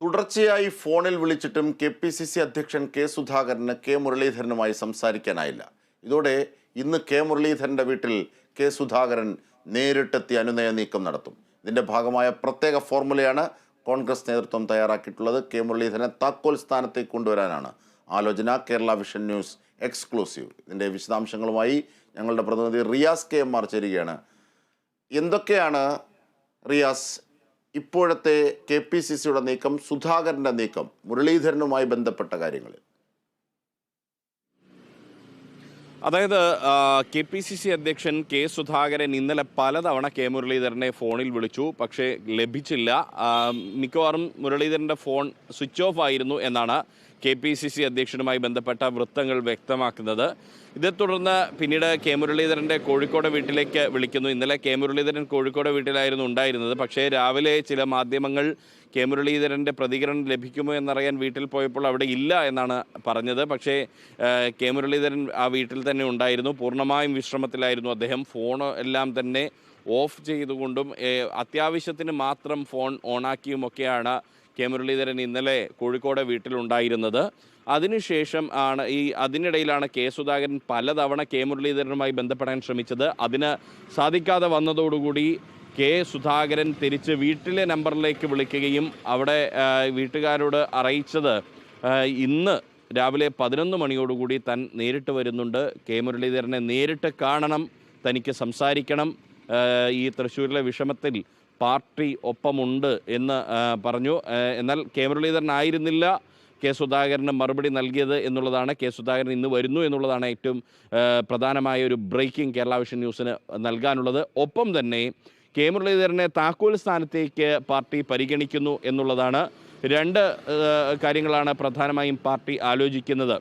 തുടർച്ചയായി ഫോണിൽ വിളിച്ചിട്ടും കെ പി സി സി അധ്യക്ഷൻ കെ സുധാകരന് കെ മുരളീധരനുമായി സംസാരിക്കാനായില്ല. ഇതോടെ ഇന്ന് കെ മുരളീധരന്റെ വീട്ടിൽ കെ സുധാകരൻ നേരിട്ടെത്തി അനുനയ നീക്കം നടത്തും. ഇതിന്റെ ഭാഗമായ പ്രത്യേക ഫോർമുലയാണ് കോൺഗ്രസ് നേതൃത്വം തയ്യാറാക്കിയിട്ടുള്ളത്. കെ മുരളീധരനെ താക്കോൽ സ്ഥാനത്തേക്ക് കൊണ്ടുവരാനാണ് ആലോചന. Kerala vision news exclusive. ഇതിന്റെ വിശദാംശങ്ങളുമായി ഞങ്ങളുടെ പ്രതിനിധി റിയാസ് കെ എം ആർ ചേരുകയാണ്. എന്തൊക്കെയാണ് റിയാസ് ഇപ്പോഴത്തെ കെ പി സി സിയുടെ നീക്കം സുധാകരന്റെ നീക്കം മുരളീധരനുമായി ബന്ധപ്പെട്ട കാര്യങ്ങൾ അതായത് കെ പി സി സി അധ്യക്ഷൻ കെ സുധാകരൻ ഇന്നലെ പലതവണ കെ മുരളീധരനെ ഫോണിൽ വിളിച്ചു പക്ഷേ ലഭിച്ചില്ല. മിക്കവാറും മുരളീധരന്റെ ഫോൺ സ്വിച്ച് ഓഫ് ആയിരുന്നു എന്നാണ് കെ പി സി സി അധ്യക്ഷനുമായി ബന്ധപ്പെട്ട വൃത്തങ്ങൾ വ്യക്തമാക്കുന്നത്. ഇതേ തുടർന്ന് പിന്നീട് കെ മുരളീധരന്റെ കോഴിക്കോട് വീട്ടിലേക്ക് വിളിക്കുന്നു. ഇന്നലെ കെ മുരളീധരൻ കോഴിക്കോട് വീട്ടിലായിരുന്നു ഉണ്ടായിരുന്നത്. പക്ഷേ രാവിലെ ചില മാധ്യമങ്ങൾ കെ മുരളീധരന്റെ പ്രതികരണം ലഭിക്കുമോ എന്നറിയാൻ വീട്ടിൽ പോയപ്പോൾ അവിടെ ഇല്ല എന്നാണ് പറഞ്ഞത്. പക്ഷേ കെ മുരളീധരൻ ആ വീട്ടിൽ തന്നെ ഉണ്ടായിരുന്നു. പൂർണമായും വിശ്രമത്തിലായിരുന്നു. അദ്ദേഹം ഫോൺ എല്ലാം തന്നെ ഓഫ് ചെയ്തുകൊണ്ടും അത്യാവശ്യത്തിന് മാത്രം ഫോൺ ഓണാക്കിയുമൊക്കെയാണ് കെ മുരളീധരൻ ഇന്നലെ കോഴിക്കോട് വീട്ടിലുണ്ടായിരുന്നത്. അതിനുശേഷം ആണ് ഈ അതിനിടയിലാണ് കെ സുധാകരൻ പലതവണ കെ മുരളീധരനുമായി ബന്ധപ്പെടാൻ ശ്രമിച്ചത്. അതിന് സാധിക്കാതെ വന്നതോടുകൂടി കെ സുധാകരൻ തിരിച്ച് വീട്ടിലെ നമ്പറിലേക്ക് വിളിക്കുകയും അവിടെ വീട്ടുകാരോട് അറിയിച്ചത് ഇന്ന് രാവിലെ പതിനൊന്ന് മണിയോടുകൂടി താൻ നേരിട്ട് വരുന്നുണ്ട്. കെ മുരളീധരനെ നേരിട്ട് കാണണം തനിക്ക് സംസാരിക്കണം. ഈ തൃശ്ശൂരിലെ വിഷമത്തിൽ പാർട്ടി ഒപ്പമുണ്ട് എന്ന് പറഞ്ഞു. എന്നാൽ കെ മുരളീധരനായിരുന്നില്ല. കെ സുധാകരന് മറുപടി നൽകിയത് എന്നുള്ളതാണ്. കെ സുധാകരൻ ഇന്ന് വരുന്നു എന്നുള്ളതാണ് ഏറ്റവും പ്രധാനമായ ഒരു ബ്രേക്കിംഗ് കേരള വിഷൻ ന്യൂസിന് നൽകാനുള്ളത്. ഒപ്പം തന്നെ കെ മുരളീധരനെ താക്കോൽ സ്ഥാനത്തേക്ക് പാർട്ടി പരിഗണിക്കുന്നു എന്നുള്ളതാണ് രണ്ട് കാര്യങ്ങളാണ് പ്രധാനമായും പാർട്ടി ആലോചിക്കുന്നത്.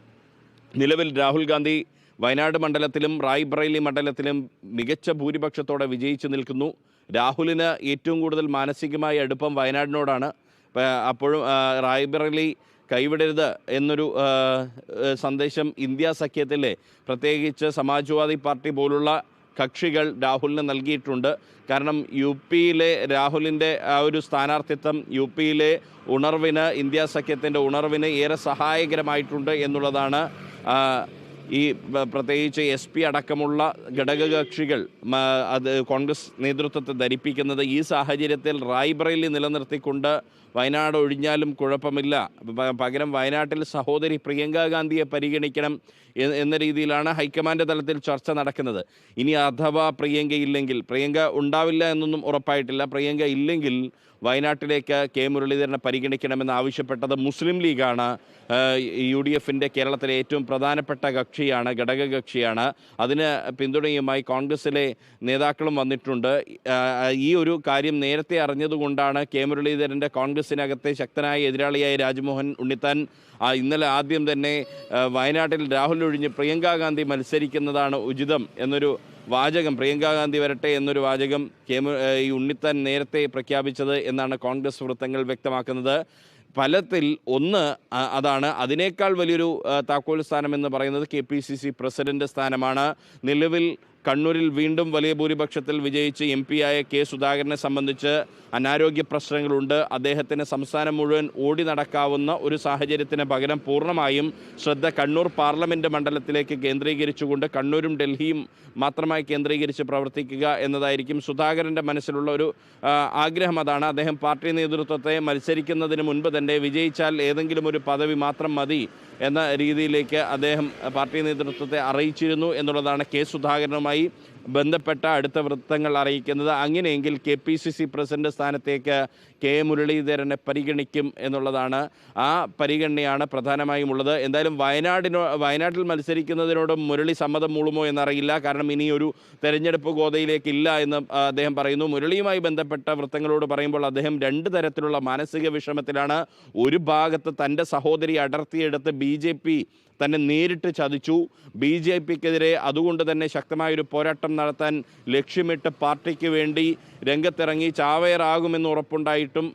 നിലവിൽ രാഹുൽ ഗാന്ധി വയനാട് മണ്ഡലത്തിലും റായ്ബ്രൈലി മണ്ഡലത്തിലും മികച്ച ഭൂരിപക്ഷത്തോടെ വിജയിച്ചു നിൽക്കുന്നു. രാഹുലിന് ഏറ്റവും കൂടുതൽ മാനസികമായ അടുപ്പം വയനാടിനോടാണ്. അപ്പോഴും റായ്ബ്രൈലി കൈവിടരുത് എന്നൊരു സന്ദേശം ഇന്ത്യ സഖ്യത്തിലെ പ്രത്യേകിച്ച് സമാജ്വാദി പാർട്ടി പോലുള്ള കക്ഷികൾ രാഹുലിന് നൽകിയിട്ടുണ്ട്. കാരണം യു പിയിലെ രാഹുലിന്റെ ആ ഒരു സ്ഥാനാർത്ഥിത്വം യു പിയിലെ ഉണർവിന് ഇന്ത്യ സഖ്യത്തിന്റെ ഉണർവിന് ഏറെ സഹായകരമായിട്ടുണ്ട് എന്നുള്ളതാണ് ഈ പ്രത്യേകിച്ച് എസ് പി അടക്കമുള്ള ഘടകകക്ഷികൾ അത് കോൺഗ്രസ് നേതൃത്വത്തെ ധരിപ്പിക്കുന്നത് ഈ സാഹചര്യത്തിൽ റായ്ബറേലി നിലനിർത്തിക്കൊണ്ട് വയനാട് ഒഴിഞ്ഞാലും കുഴപ്പമില്ല. പകരം വയനാട്ടിൽ സഹോദരി പ്രിയങ്ക ഗാന്ധിയെ പരിഗണിക്കണം എന്ന രീതിയിലാണ് ഹൈക്കമാൻഡ് തലത്തിൽ ചർച്ച നടക്കുന്നത്. ഇനി അഥവാ പ്രിയങ്ക ഇല്ലെങ്കിൽ പ്രിയങ്ക ഉണ്ടാവില്ല എന്നൊന്നും ഉറപ്പായിട്ടില്ല. പ്രിയങ്ക ഇല്ലെങ്കിൽ വയനാട്ടിലേക്ക് കെ മുരളീധരനെ പരിഗണിക്കണമെന്ന് ആവശ്യപ്പെട്ടത് മുസ്ലിം ലീഗാണ്. യു ഡി എഫിന്റെ കേരളത്തിലെ ഏറ്റവും പ്രധാനപ്പെട്ട കക്ഷിയാണ് ഘടക കക്ഷിയാണ്. അതിന് പിന്തുണയുമായി കോൺഗ്രസിലെ നേതാക്കളും വന്നിട്ടുണ്ട്. ഈ ഒരു കാര്യം നേരത്തെ അറിഞ്ഞതുകൊണ്ടാണ് കെ മുരളീധരന്റെ കോൺഗ്രസിനകത്തെ ശക്തനായ എതിരാളിയായ രാജ്മോഹൻ ഉണ്ണിത്താൻ ഇന്നലെ ആദ്യം തന്നെ വയനാട്ടിൽ രാഹുൽ ഒഴിഞ്ഞ് പ്രിയങ്കാഗാന്ധി മത്സരിക്കുന്നതാണ് ഉചിതം എന്നൊരു വാചകം പ്രിയങ്കാ ഗാന്ധി വരട്ടെ എന്നൊരു വാചകം കെ ഈ ഉണ്ണിത്താൻ നേരത്തെ പ്രഖ്യാപിച്ചത് എന്നാണ് കോൺഗ്രസ് വൃത്തങ്ങൾ വ്യക്തമാക്കുന്നത്. ഫലത്തിൽ ഒന്ന് അതാണ് അതിനേക്കാൾ വലിയൊരു താക്കോൽ സ്ഥാനം എന്ന് പറയുന്നത് K P C C president സ്ഥാനമാണ്. നിലവിൽ കണ്ണൂരിൽ വീണ്ടും വലിയ ഭൂരിപക്ഷത്തിൽ വിജയിച്ച് എം ആയ കെ സുധാകരനെ സംബന്ധിച്ച് അനാരോഗ്യ പ്രശ്നങ്ങളുണ്ട്. അദ്ദേഹത്തിന് സംസ്ഥാനം മുഴുവൻ ഓടി നടക്കാവുന്ന ഒരു സാഹചര്യത്തിന് പകരം പൂർണമായും ശ്രദ്ധ കണ്ണൂർ പാർലമെന്റ് മണ്ഡലത്തിലേക്ക് കേന്ദ്രീകരിച്ചുകൊണ്ട് കണ്ണൂരും ഡൽഹിയും മാത്രമായി കേന്ദ്രീകരിച്ച് പ്രവർത്തിക്കുക എന്നതായിരിക്കും സുധാകരന്റെ മനസ്സിലുള്ള ഒരു ആഗ്രഹം. അതാണ് അദ്ദേഹം പാർട്ടി നേതൃത്വത്തെ മത്സരിക്കുന്നതിന് മുൻപ് തന്നെ വിജയിച്ചാൽ ഏതെങ്കിലും ഒരു പദവി മാത്രം മതി എന്ന രീതിയിലേക്ക് അദ്ദേഹം പാർട്ടി നേതൃത്വത്തെ അറിയിച്ചിരുന്നു എന്നുള്ളതാണ് കെ സുധാകരനുമായി aí ബന്ധപ്പെട്ട അടുത്ത വൃത്തങ്ങൾ അറിയിക്കുന്നത് അങ്ങനെയെങ്കിൽ K P C C president സ്ഥാനത്തേക്ക് കെ മുരളീധരനെ പരിഗണിക്കും എന്നുള്ളതാണ് ആ പരിഗണനയാണ് പ്രധാനമായും ഉള്ളത്. എന്തായാലും വയനാടിനോ വയനാട്ടിൽ മത്സരിക്കുന്നതിനോട് മുരളി സമ്മതം മൂളുമോ എന്നറിയില്ല. കാരണം ഇനി ഒരു തെരഞ്ഞെടുപ്പ് ഗോതയിലേക്ക് ഇല്ല എന്ന് അദ്ദേഹം പറയുന്നു. മുരളിയുമായി ബന്ധപ്പെട്ട വൃത്തങ്ങളോട് പറയുമ്പോൾ അദ്ദേഹം രണ്ട് തരത്തിലുള്ള മാനസിക വിഷമത്തിലാണ് ഒരു ഭാഗത്ത് തന്റെ സഹോദരി അടർത്തിയെടുത്ത് ബി ജെ പി തന്നെ നേരിട്ട് ചതിച്ചു. ബി ജെ പിക്കെതിരെ അതുകൊണ്ട് തന്നെ ശക്തമായൊരു പോരാട്ടം നടത്താൻ ലക്ഷ്യമിട്ട് പാർട്ടിക്ക് വേണ്ടി രംഗത്തിറങ്ങി ചാവേറാകുമെന്ന് ഉറപ്പുണ്ടായിട്ടും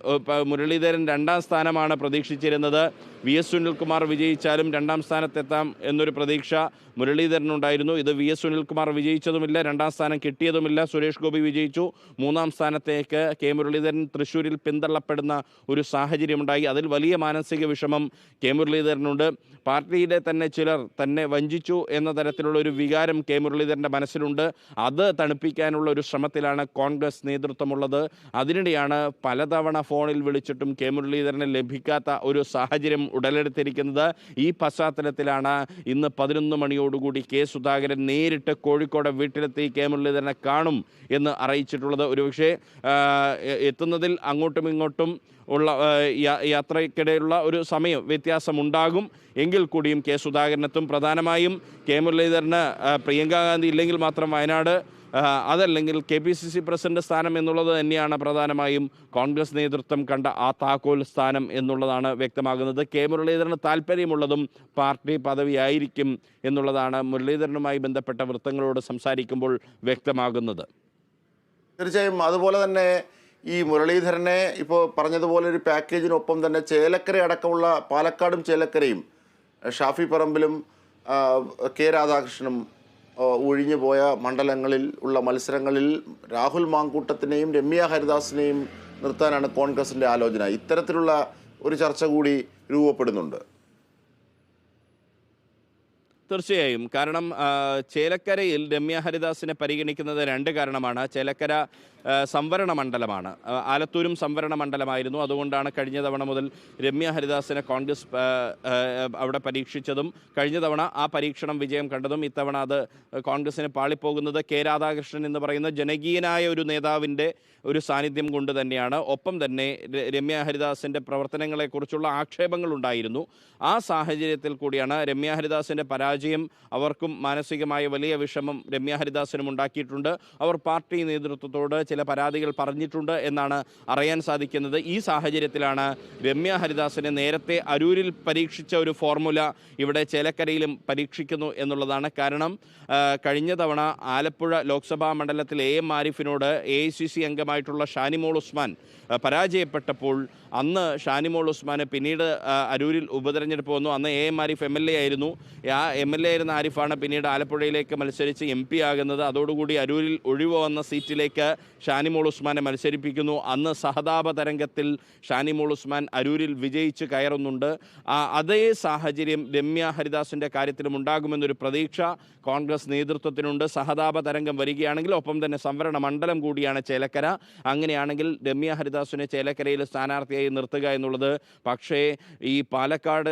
മുരളീധരൻ രണ്ടാം സ്ഥാനമാണ് പ്രതീക്ഷിച്ചിരുന്നത്. വി എസ് സുനിൽകുമാർ വിജയിച്ചാലും രണ്ടാം സ്ഥാനത്തെത്താം എന്നൊരു പ്രതീക്ഷ മുരളീധരനുണ്ടായിരുന്നു. ഇത് വി എസ് സുനിൽകുമാർ വിജയിച്ചതുമില്ല രണ്ടാം സ്ഥാനം കിട്ടിയതുമില്ല. സുരേഷ് ഗോപി വിജയിച്ചു. മൂന്നാം സ്ഥാനത്തേക്ക് കെ മുരളീധരൻ തൃശ്ശൂരിൽ പിന്തള്ളപ്പെടുന്ന ഒരു സാഹചര്യമുണ്ടായി. അതിൽ വലിയ മാനസിക വിഷമം കെ മുരളീധരനുണ്ട്. പാർട്ടിയിലെ തന്നെ ചിലർ തന്നെ വഞ്ചിച്ചു എന്ന തരത്തിലുള്ള ഒരു വികാരം കെ മുരളീധരന്റെ മനസ്സിലുണ്ട്. അത് തണുപ്പിക്കാനുള്ള ഒരു ശ്രമത്തിലാണ് കോൺഗ്രസ് നേതൃത്വമുള്ളത്. അതിനിടെയാണ് പലതവണ ഫോണിൽ വിളിച്ചിട്ടും കെ മുരളീധരന് ലഭിക്കാത്ത ഒരു സാഹചര്യം ഉടലെടുത്തിരിക്കുന്നത്. ഈ പശ്ചാത്തലത്തിലാണ് ഇന്ന് പതിനൊന്ന് മണിയോടുകൂടി കെ സുധാകരൻ നേരിട്ട് കോഴിക്കോട് വീട്ടിലെത്തി കെ മുരളീധരനെ കാണും എന്ന് അറിയിച്ചിട്ടുള്ളത്. ഒരുപക്ഷെ എത്തുന്നതിൽ അങ്ങോട്ടും ഇങ്ങോട്ടും ഉള്ള യാത്രയ്ക്കിടെയുള്ള ഒരു സമയം വ്യത്യാസമുണ്ടാകും. എങ്കിൽ കൂടിയും കെ സുധാകരനെത്തും. പ്രധാനമായും കെ മുരളീധരന് പ്രിയങ്കാ ഗാന്ധി ഇല്ലെങ്കിൽ മാത്രം വയനാട് അതല്ലെങ്കിൽ K P C C president സ്ഥാനം എന്നുള്ളത് തന്നെയാണ് പ്രധാനമായും കോൺഗ്രസ് നേതൃത്വം കണ്ട ആ താക്കോൽ സ്ഥാനം എന്നുള്ളതാണ് വ്യക്തമാകുന്നത്. കെ മുരളീധരന് താല്പര്യമുള്ളതും പാർട്ടി പദവിയായിരിക്കും എന്നുള്ളതാണ് മുരളീധരനുമായി ബന്ധപ്പെട്ട വൃത്തങ്ങളോട് സംസാരിക്കുമ്പോൾ വ്യക്തമാകുന്നത്. തീർച്ചയായും അതുപോലെ തന്നെ ഈ മുരളീധരനെ ഇപ്പോൾ പറഞ്ഞതുപോലെ ഒരു പാക്കേജിനൊപ്പം തന്നെ ചേലക്കര അടക്കമുള്ള പാലക്കാടും ചേലക്കരയും ഷാഫി പറമ്പിലും കെ രാധാകൃഷ്ണനും ഒഴിഞ്ഞു പോയ മണ്ഡലങ്ങളിൽ ഉള്ള മത്സരങ്ങളിൽ രാഹുൽ മാങ്കൂട്ടത്തിനെയും രമ്യ ഹരിദാസിനെയും നിർത്താനാണ് കോൺഗ്രസിന്റെ ആലോചന. ഇത്തരത്തിലുള്ള ഒരു ചർച്ച കൂടി രൂപപ്പെടുന്നുണ്ട്. തീർച്ചയായും. കാരണം ചേലക്കരയിൽ രമ്യ ഹരിദാസിനെ പരിഗണിക്കുന്നത് രണ്ട് കാരണമാണ്. ചേലക്കര സംവരണ മണ്ഡലമാണ്. ആലത്തൂരും സംവരണ മണ്ഡലമായിരുന്നു. അതുകൊണ്ടാണ് കഴിഞ്ഞ തവണ മുതൽ രമ്യ ഹരിദാസിനെ കോൺഗ്രസ് അവിടെ പരീക്ഷിച്ചതും കഴിഞ്ഞ തവണ ആ പരീക്ഷണം വിജയം കണ്ടതും ഇത്തവണ അത് കോൺഗ്രസിന് പാളിപ്പോകുന്നത് കെ രാധാകൃഷ്ണൻ എന്ന് പറയുന്ന ജനകീയനായ ഒരു നേതാവിന്റെ ഒരു സാന്നിധ്യം കൊണ്ട് തന്നെയാണ്. ഒപ്പം തന്നെ രമ്യ ഹരിദാസിന്റെ പ്രവർത്തനങ്ങളെക്കുറിച്ചുള്ള ആക്ഷേപങ്ങളുണ്ടായിരുന്നു. ആ സാഹചര്യത്തിൽ കൂടിയാണ് രമ്യ ഹരിദാസിന്റെ പരാജയം അവർക്കും മാനസികമായ വലിയ വിഷമം രമ്യ ഹരിദാസിനും ഉണ്ടാക്കിയിട്ടുണ്ട്. അവർ പാർട്ടി നേതൃത്വത്തോട് ചില പരാതികൾ പറഞ്ഞിട്ടുണ്ട് എന്നാണ് അറിയാൻ സാധിക്കുന്നത്. ഈ സാഹചര്യത്തിലാണ് രമ്യ ഹരിദാസിനെ നേരത്തെ അരൂരിൽ പരീക്ഷിച്ച ഒരു ഫോർമുല ഇവിടെ ചേലക്കരയിലും പരീക്ഷിക്കുന്നു എന്നുള്ളതാണ് കാരണം കഴിഞ്ഞ തവണ ആലപ്പുഴ ലോക്സഭാ മണ്ഡലത്തിൽ എ. എം. ആരിഫിനോട് എ ഐ സി സി അംഗമായിട്ടുള്ള ഷാനിമോൾ ഉസ്മാൻ പരാജയപ്പെട്ടപ്പോൾ അന്ന് ഷാനിമോൾ ഉസ്മാനെ പിന്നീട് അരൂരിൽ ഉപതെരഞ്ഞെടുപ്പ് വന്നു. അന്ന് A. M. Arif M L A ആയിരുന്നു. ആ എം എൽ എ ആയിരുന്ന ആരിഫാണ് പിന്നീട് ആലപ്പുഴയിലേക്ക് മത്സരിച്ച് എം പി ആകുന്നത്. അതോടുകൂടി അരൂരിൽ ഒഴിവ് വന്ന സീറ്റിലേക്ക് ഷാനിമോൾ ഉസ്മാനെ മത്സരിപ്പിക്കുന്നു. അന്ന് സഹതാപ തരംഗത്തിൽ ഷാനിമോൾ ഉസ്മാൻ അരൂരിൽ വിജയിച്ച് കയറുന്നുണ്ട്. അതേ സാഹചര്യം രമ്യ ഹരിദാസിന്റെ കാര്യത്തിലും ഉണ്ടാകുമെന്നൊരു പ്രതീക്ഷ കോൺഗ്രസ് നേതൃത്വത്തിനുണ്ട്. സഹതാപ തരംഗം വരികയാണെങ്കിൽ ഒപ്പം തന്നെ സംവരണ മണ്ഡലം കൂടിയാണ് ചേലക്കര. അങ്ങനെയാണെങ്കിൽ രമ്യ ഹരിദാസിനെ ചേലക്കരയിൽ സ്ഥാനാർത്ഥിയായി നിർത്തുക എന്നുള്ളത്. പക്ഷേ ഈ പാലക്കാട്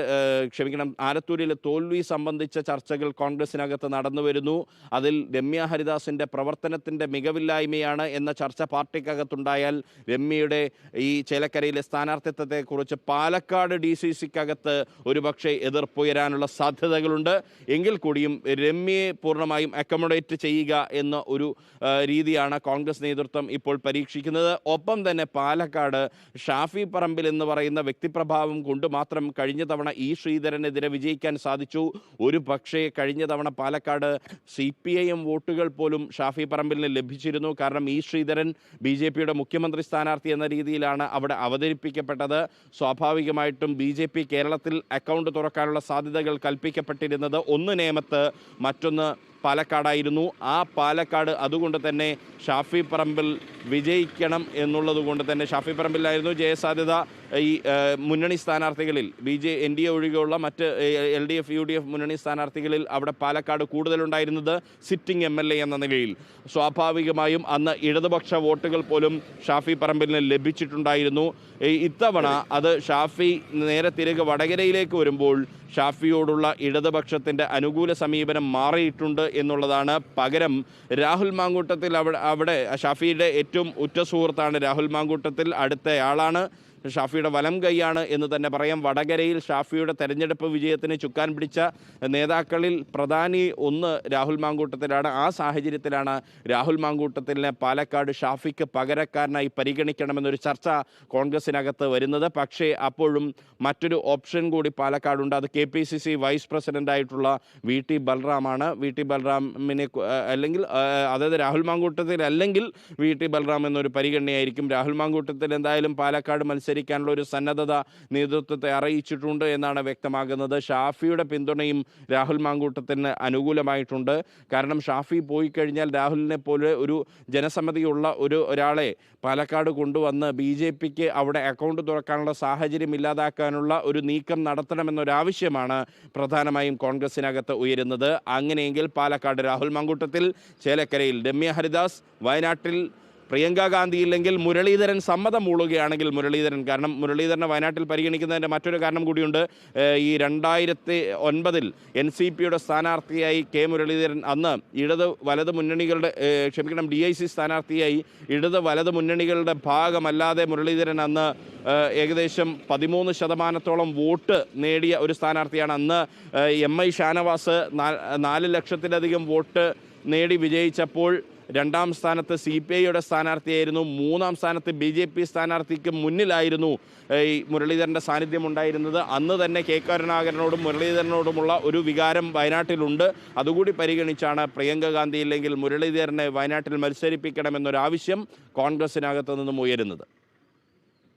ക്ഷമിക്കണം ആലത്തൂരിലെ തോൽവി സംബന്ധിച്ച ചർച്ചകൾ കോൺഗ്രസിനകത്ത് നടന്നു വരുന്നു. അതിൽ രമ്യ ഹരിദാസിന്റെ പ്രവർത്തനത്തിന്റെ മികവില്ലായ്മയാണ് എന്ന ചർച്ച പാർട്ടിക്കകത്തുണ്ടായാൽ രമ്യയുടെ ഈ ചേലക്കരയിലെ സ്ഥാനാർത്ഥിത്വത്തെക്കുറിച്ച് പാലക്കാട് ഡി സി സിക്കകത്ത് ഒരുപക്ഷെ എതിർപ്പുയരാനുള്ള സാധ്യതകളുണ്ട്. എങ്കിൽ കൂടിയും രമ്യയെ പൂർണമായും അക്കോമഡേറ്റ് ചെയ്യുക എന്ന ഒരു രീതിയാണ് കോൺഗ്രസ് നേതൃത്വം ഇപ്പോൾ പരീക്ഷിക്കുന്നത്. ഒപ്പം തന്നെ പാലക്കാട് ഷാഫി പറമ്പിൽ എന്ന് പറയുന്ന വ്യക്തിപ്രഭാവം കൊണ്ട് മാത്രം കഴിഞ്ഞ തവണ ഇ ശ്രീധരനെതിരെ വിജയിക്കാൻ സാധിച്ചു. ഒരു പക്ഷേ കഴിഞ്ഞ തവണ Palakkad C P I M വോട്ടുകൾ പോലും ഷാഫി പറമ്പിലിന് ലഭിച്ചിരുന്നു. കാരണം ഇ ശ്രീധരൻ ബി ജെ പിയുടെ മുഖ്യമന്ത്രി സ്ഥാനാർത്ഥി എന്ന രീതിയിലാണ് അവിടെ അവതരിപ്പിക്കപ്പെട്ടത്. സ്വാഭാവികമായിട്ടും ബി ജെ പി കേരളത്തിൽ അക്കൗണ്ട് തുറക്കാനുള്ള സാധ്യതകൾ കൽപ്പിക്കപ്പെട്ടിരുന്നത്. ഒന്ന് നേമത്ത് മറ്റൊന്ന് പാലക്കാടായിരുന്നു. ആ പാലക്കാട് അതുകൊണ്ട് തന്നെ ഷാഫി പറമ്പിൽ വിജയിക്കണം എന്നുള്ളത് കൊണ്ട് തന്നെ ഷാഫി പറമ്പിലായിരുന്നു ജയസാധ്യത. ഈ മുന്നണി സ്ഥാനാർത്ഥികളിൽ B J N D A ഒഴികെയുള്ള മറ്റ് L D F U D F മുന്നണി സ്ഥാനാർത്ഥികളിൽ അവിടെ പാലക്കാട് കൂടുതലുണ്ടായിരുന്നത് സിറ്റിംഗ് എം എൽ എ എന്ന നിലയിൽ. സ്വാഭാവികമായും അന്ന് ഇടതുപക്ഷ വോട്ടുകൾ പോലും ഷാഫി പറമ്പിലിന് ലഭിച്ചിട്ടുണ്ടായിരുന്നു. ഇത്തവണ അത് ഷാഫി നേരെ തിരികെ വടകരയിലേക്ക് വരുമ്പോൾ ഷാഫിയോടുള്ള ഇടതുപക്ഷത്തിന്റെ അനുകൂല സമീപനം മാറിയിട്ടുണ്ട് എന്നുള്ളതാണ് പകരം രാഹുൽ മാങ്കൂട്ടത്തിൽ അവിടെ അവിടെ ഷാഫിയുടെ ഏറ്റവും ഉറ്റ സുഹൃത്താണ് രാഹുൽ മാങ്കൂട്ടത്തിൽ. അടുത്തയാളാണ് ഷാഫിയുടെ വലം കൈയാണ് എന്ന് തന്നെ പറയാം. വടകരയിൽ ഷാഫിയുടെ തെരഞ്ഞെടുപ്പ് വിജയത്തിന് ചുക്കാൻ പിടിച്ച നേതാക്കളിൽ പ്രധാനി ഒന്ന് രാഹുൽ മാങ്കൂട്ടത്തിലാണ്. ആ സാഹചര്യത്തിലാണ് രാഹുൽ മാങ്കൂട്ടത്തിലിനെ പാലക്കാട് ഷാഫിക്ക് പകരക്കാരനായി പരിഗണിക്കണമെന്നൊരു ചർച്ച കോൺഗ്രസിനകത്ത് വരുന്നത്. പക്ഷേ അപ്പോഴും മറ്റൊരു ഓപ്ഷൻ കൂടി പാലക്കാടുണ്ട്. അത് K P C C vice പ്രസിഡന്റായിട്ടുള്ള V T ബൽറാമാണ്. വി ടി ബൽറാമിനെ അല്ലെങ്കിൽ അതായത് രാഹുൽ മാങ്കൂട്ടത്തിൽ അല്ലെങ്കിൽ വി ടി ബൽറാം എന്നൊരു പരിഗണനയായിരിക്കും. രാഹുൽ മാങ്കൂട്ടത്തിൽ എന്തായാലും പാലക്കാട് മത്സരിക്കാനുള്ള ഒരു സന്നദ്ധത നേതൃത്വത്തെ അറിയിച്ചിട്ടുണ്ട് എന്നാണ് വ്യക്തമാകുന്നത്. ഷാഫിയുടെ പിന്തുണയും രാഹുൽ മാങ്കൂട്ടത്തിന് അനുകൂലമായിട്ടുണ്ട്. കാരണം ഷാഫി പോയി കഴിഞ്ഞാൽ രാഹുലിനെ പോലെ ഒരു ജനസമ്മതിയുള്ള ഒരു ഒരാളെ പാലക്കാട് കൊണ്ടുവന്ന് ബി ജെ പിക്ക് അവിടെ അക്കൗണ്ട് തുറക്കാനുള്ള സാഹചര്യം ഇല്ലാതാക്കാനുള്ള ഒരു നീക്കം നടത്തണമെന്നൊരാവശ്യമാണ് പ്രധാനമായും കോൺഗ്രസിനകത്ത് ഉയരുന്നത്. അങ്ങനെയെങ്കിൽ പാലക്കാട് രാഹുൽ മാങ്കൂട്ടത്തിൽ ചേലക്കരയിൽ രമ്യ ഹരിദാസ് വയനാട്ടിൽ പ്രിയങ്ക ഗാന്ധി ഇല്ലെങ്കിൽ മുരളീധരൻ സമ്മതം മൂളുകയാണെങ്കിൽ മുരളീധരൻ. കാരണം മുരളീധരനെ വയനാട്ടിൽ പരിഗണിക്കുന്നതിന്റെ മറ്റൊരു കാരണം കൂടിയുണ്ട്. ഈ രണ്ടായിരത്തി ഒൻപതിൽ എൻ സി പിയുടെ സ്ഥാനാർത്ഥിയായി കെ മുരളീധരൻ അന്ന് ഇടത് വലത് മുന്നണികളുടെ ക്ഷമിക്കണം ഡി ഐ സി സ്ഥാനാർത്ഥിയായി ഇടത് വലത് മുന്നണികളുടെ ഭാഗമല്ലാതെ മുരളീധരൻ അന്ന് ഏകദേശം പതിമൂന്ന് ശതമാനത്തോളം വോട്ട് നേടിയ ഒരു സ്ഥാനാർത്ഥിയാണ്. അന്ന് എം ഐ ഷാനവാസ് നാല് ലക്ഷത്തിലധികം വോട്ട് നേടി വിജയിച്ചപ്പോൾ രണ്ടാം സ്ഥാനത്ത് സി പി ഐയുടെ സ്ഥാനാർത്ഥിയായിരുന്നു. മൂന്നാം സ്ഥാനത്ത് ബി ജെ പി സ്ഥാനാർത്ഥിക്ക് മുന്നിലായിരുന്നു ഈ മുരളീധരന്റെ സാന്നിധ്യം ഉണ്ടായിരുന്നത് അന്ന് തന്നെ കെ. കരുണാകരനോടും മുരളീധരനോടുമുള്ള ഒരു വികാരം വയനാട്ടിലുണ്ട്. അതുകൂടി പരിഗണിച്ചാണ് പ്രിയങ്ക ഗാന്ധി ഇല്ലെങ്കിൽ മുരളീധരനെ വയനാട്ടിൽ മത്സരിപ്പിക്കണമെന്നൊരാവശ്യം കോൺഗ്രസിനകത്ത് നിന്നും ഉയരുന്നത്.